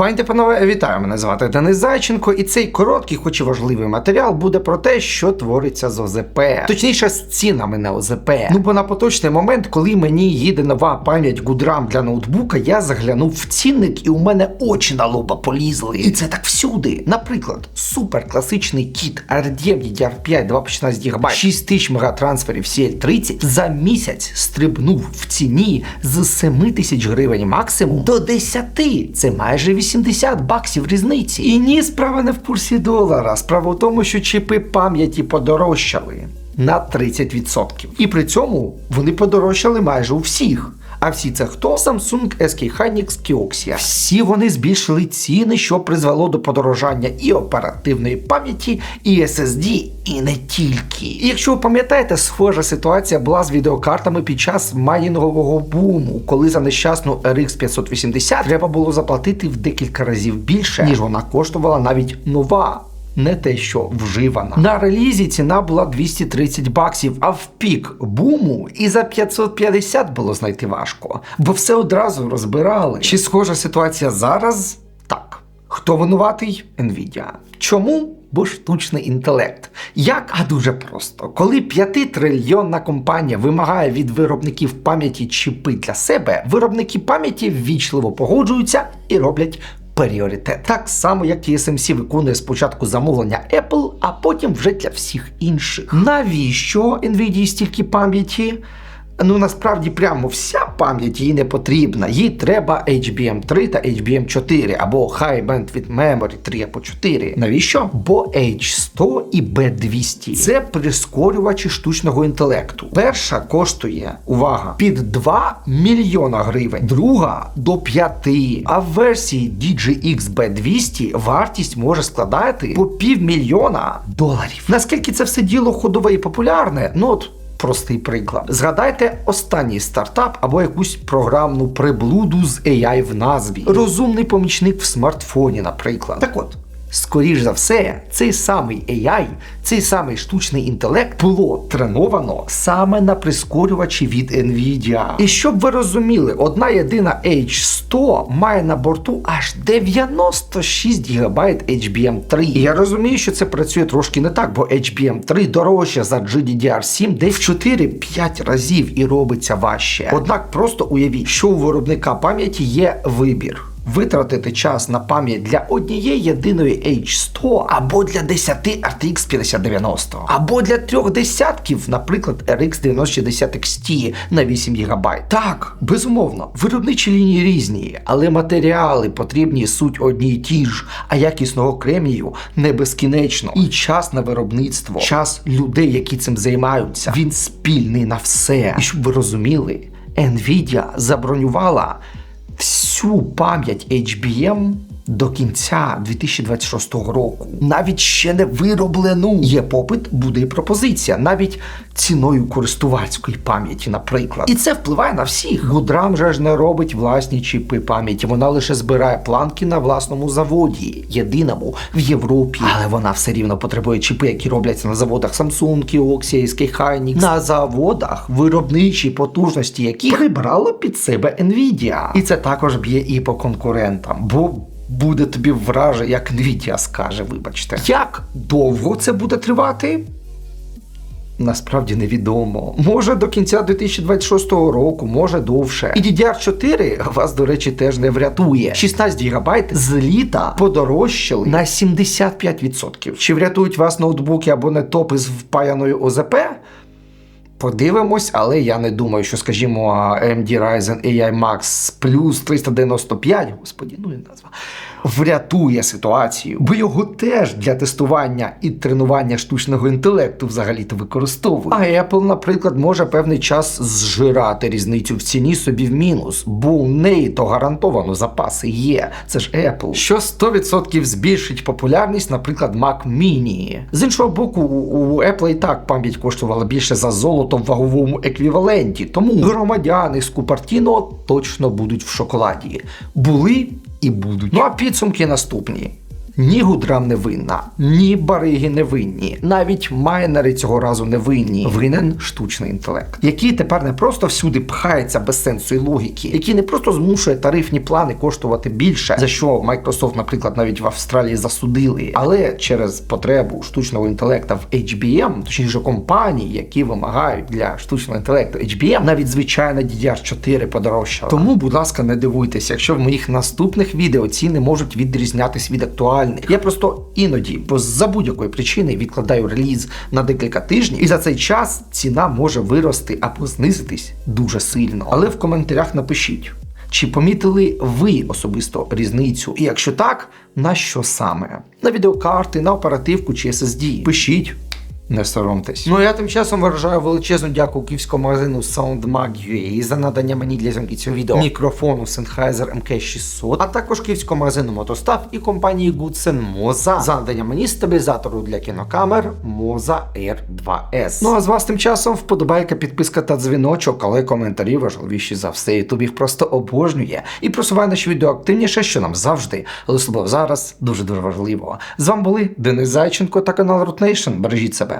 Пані панове, вітаю! Мене звати Денис Зайченко, і цей короткий, хоч і важливий матеріал буде про те, що твориться з ОЗП. Точніше, з цінами на ОЗП. Ну бо на поточний момент, коли мені їде нова пам'ять Гудрам для ноутбука, я заглянув в цінник, і у мене очі на лоба полізли. І це так всюди. Наприклад, супер класичний кіт RDM DDR5 216 ГБ, 6000 мегатрансферів CL30 за місяць стрибнув в ціні з 7 тисяч гривень максимум до 10. Це майже 80 баксів різниці. І ні, справа не в курсі долара. Справа в тому, що чіпи пам'яті подорожчали на 30%. І при цьому вони подорожчали майже у всіх. А всі це хто? Samsung, SK Hynix, Kioxia. Всі вони збільшили ціни, що призвело до подорожання і оперативної пам'яті, і SSD, і не тільки. І якщо ви пам'ятаєте, схожа ситуація була з відеокартами під час майнінгового буму, коли за нещасну RX 580 треба було заплатити в декілька разів більше, ніж вона коштувала навіть нова. Не те, що вживана. На релізі ціна була 230 баксів, а в пік буму і за 550 було знайти важко, бо все одразу розбирали. Чи схожа ситуація зараз? Так. Хто винуватий? Nvidia. Чому? Бо штучний інтелект. Як? А дуже просто. Коли п'ятитрильйонна компанія вимагає від виробників пам'яті чіпи для себе, виробники пам'яті ввічливо погоджуються і роблять пріоритет. Так само, як TSMC виконує спочатку замовлення Apple, а потім вже для всіх інших. Навіщо Nvidia стільки пам'яті? Ну насправді прямо вся пам'ять їй не потрібна. Їй треба HBM3 та HBM4 або High Bandwidth Memory 3 або 4. Навіщо? Бо H100 і B200 це прискорювачі штучного інтелекту. Перша коштує, увага, під 2 мільйона гривень, друга до 5. А в версії DGX B200 вартість може складати по півмільйона доларів. Наскільки це все діло ходове і популярне? Ну от. Простий приклад. Згадайте останній стартап або якусь програмну приблуду з AI в назві. Розумний помічник в смартфоні, наприклад. Так от. Скоріш за все, цей самий AI, цей самий штучний інтелект було треновано саме на прискорювачі від Nvidia. І щоб ви розуміли, одна єдина H100 має на борту аж 96 ГБ HBM3. І я розумію, що це працює трошки не так, бо HBM3 дорожче за GDDR7 десь в 4-5 разів і робиться важче. Однак просто уявіть, що у виробника пам'яті є вибір. Витратити час на пам'ять для однієї єдиної H100 або для 10 RTX 5090, або для трьох десятків, наприклад, RX 9060 XT на 8 ГБ. Так, безумовно, виробничі лінії різні, але матеріали потрібні суть одні й ті ж, а якісного кремнію не безкінечно. І час на виробництво, час людей, які цим займаються, він спільний на все. І щоб ви розуміли, Nvidia забронювала всю пам'ять HBM до кінця 2026 року. Навіть ще не вироблену. Є попит, буде і пропозиція, навіть ціною користувацької пам'яті, наприклад. І це впливає на всіх. Гудрам же ж не робить власні чіпи пам'яті. Вона лише збирає планки на власному заводі, єдиному в Європі. Але вона все рівно потребує чіпи, які робляться на заводах Samsung, Kioxia, Hynix. На заводах виробничі потужності, які прибрала під себе Nvidia. І це також б'є і по конкурентам. бо Буде тобі враже, як Nvidia скаже, вибачте. Як довго це буде тривати? Насправді невідомо. Може до кінця 2026 року, може довше. І DDR4 вас, до речі, теж не врятує. 16 ГБ з літа подорожчали на 75%. Чи врятують вас ноутбуки або не топи з впаяною ОЗП? Подивимось, але я не думаю, що, скажімо, AMD Ryzen AI Max плюс 395, господі, ну і назва, врятує ситуацію, бо його теж для тестування і тренування штучного інтелекту взагалі-то використовують. А Apple, наприклад, може певний час зжирати різницю в ціні собі в мінус, бо у неї то гарантовано запаси є. Це ж Apple. Що 100% збільшить популярність, наприклад, Mac Mini. З іншого боку, у Apple і так пам'ять коштувала більше за золото в ваговому еквіваленті, тому громадяни з Купартіно точно будуть в шоколаді. Були і будуть. Ну а підсумки наступні. Ні Гудрам не винна, ні Бариги не винні, навіть майнери цього разу не винні. Винен штучний інтелект, який тепер не просто всюди пхається без сенсу і логіки, який не просто змушує тарифні плани коштувати більше, за що Microsoft, наприклад, навіть в Австралії засудили, але через потребу штучного інтелекту в HBM, точніше компаній, які вимагають для штучного інтелекту HBM, навіть звичайна DDR4 подорожчала. Тому, будь ласка, не дивуйтеся, якщо в моїх наступних відео ціни можуть відрізнятись від актуальних. Я просто іноді, бо за будь-якої причини відкладаю реліз на декілька тижнів, і за цей час ціна може вирости або знизитись дуже сильно. Але в коментарях напишіть. Чи помітили ви особисто різницю? І якщо так, на що саме? На відеокарти, на оперативку чи SSD? Пишіть. Не соромтесь. Ну я тим часом виражаю величезну дяку київському магазину SoundMag.ua за надання мені для зйомки цього відео мікрофону Sennheiser MK600, а також київському магазину Мотостав і компанії Goodsen Moza за надання мені стабілізатору для кінокамер Moza R2S. Ну а з вас тим часом вподобайка, підписка та дзвіночок, але коментарі важливіші за все. Ютуб їх просто обожнює і просуває наші відео активніше, що нам завжди, але особливо зараз дуже дуже важливо. З вами були Денис Зайченко та канал Root Nation. Бережіть себе.